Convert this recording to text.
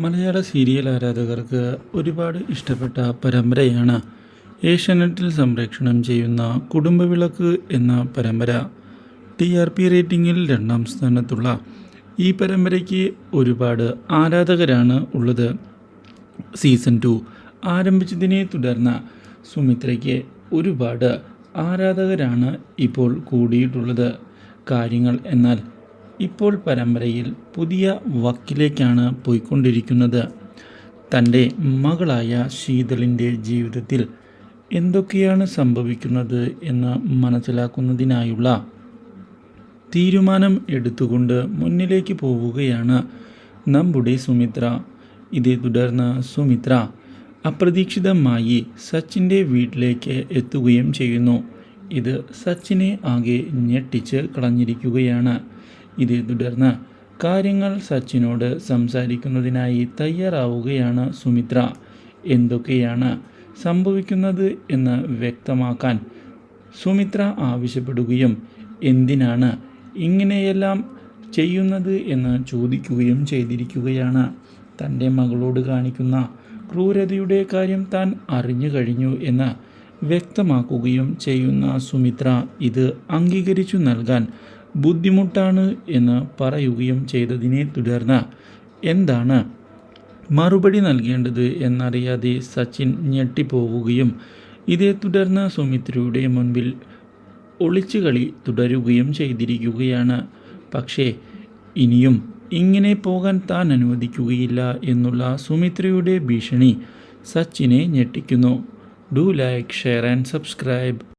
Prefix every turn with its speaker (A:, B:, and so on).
A: മലയാള serial ആരാധകർക്ക് ഒരുപാട് ഇഷ്ടപ്പെട്ട പരമ്പരയാണ് ഏഷ്യാനെറ്റിൽ സംപ്രേഷണം ചെയ്യുന്ന കുടുംബവിളക്ക് എന്ന പരമ്പര. ടി ആർ പി റേറ്റിംഗിൽ രണ്ടാം സ്ഥാനത്തുള്ള ഈ പരമ്പരയ്ക്ക് ഒരുപാട് ആരാധകരാണ് ഉള്ളത്. സീസൺ ടു ആരംഭിച്ചതിനെ തുടർന്ന് സുമിത്രയ്ക്ക് ഒരുപാട് ആരാധകരാണ് ഇപ്പോൾ കൂടിയിട്ടുള്ളത്. കാര്യങ്ങൾ എന്നാൽ ഇപ്പോൾ പരമ്പരയിൽ പുതിയ വക്കിലേക്കാണ് പോയിക്കൊണ്ടിരിക്കുന്നത്. തന്റെ മകളായ ശീതളിന്റെ ജീവിതത്തിൽ എന്തൊക്കെയാണ് സംഭവിക്കുന്നത് എന്ന് മനസ്സിലാക്കുന്നതിനായുള്ള തീരുമാനം എടുത്തുകൊണ്ട് മുന്നിലേക്ക് പോവുകയാണ് നമ്മുടെ സുമിത്ര. ഇതേ തുടർന്ന് സുമിത്ര അപ്രതീക്ഷിതമായി സച്ചിന്റെ വീട്ടിലേക്ക് എത്തുകയും ചെയ്യുന്നു. ഇത് സച്ചിനെ ആകെ ഞെട്ടിച്ച് കളഞ്ഞിരിക്കുകയാണ്. ഇതേ തുടർന്ന് കാര്യങ്ങൾ സച്ചിനോട് സംസാരിക്കുന്നതിനായി തയ്യാറാവുകയാണ് സുമിത്ര. എന്തൊക്കെയാണ് സംഭവിക്കുന്നത് എന്ന് വ്യക്തമാക്കാൻ സുമിത്ര ആവശ്യപ്പെടുകയും എന്തിനാണ് ഇങ്ങനെയെല്ലാം ചെയ്യുന്നത് എന്ന് ചോദിക്കുകയും ചെയ്തിരിക്കുകയാണ്. തന്റെ മകളോട് കാണിക്കുന്ന ക്രൂരതയുടെ കാര്യം താൻ അറിഞ്ഞു കഴിഞ്ഞു എന്ന് വ്യക്തമാക്കുകയും ചെയ്യുന്ന സുമിത്ര ഇത് അംഗീകരിച്ചു നൽകാൻ ബുദ്ധിമുട്ടാണ് എന്ന് പറയുകയും ചെയ്തതിനെ തുടർന്ന് എന്താണ് മറുപടി നൽകേണ്ടത് എന്നറിയാതെ സച്ചിൻ ഞെട്ടിപ്പോവുകയും ഇതേ തുടർന്ന് സുമിത്രയുടെ മുൻപിൽ ഒളിച്ചുകളി തുടരുകയും ചെയ്തിരിക്കുകയാണ്. പക്ഷേ ഇനിയും ഇങ്ങനെ പോകാൻ താൻ അനുവദിക്കുകയില്ല എന്നുള്ള സുമിത്രയുടെ ഭീഷണി സച്ചിനെ ഞെട്ടിക്കുന്നു. Do like share and subscribe.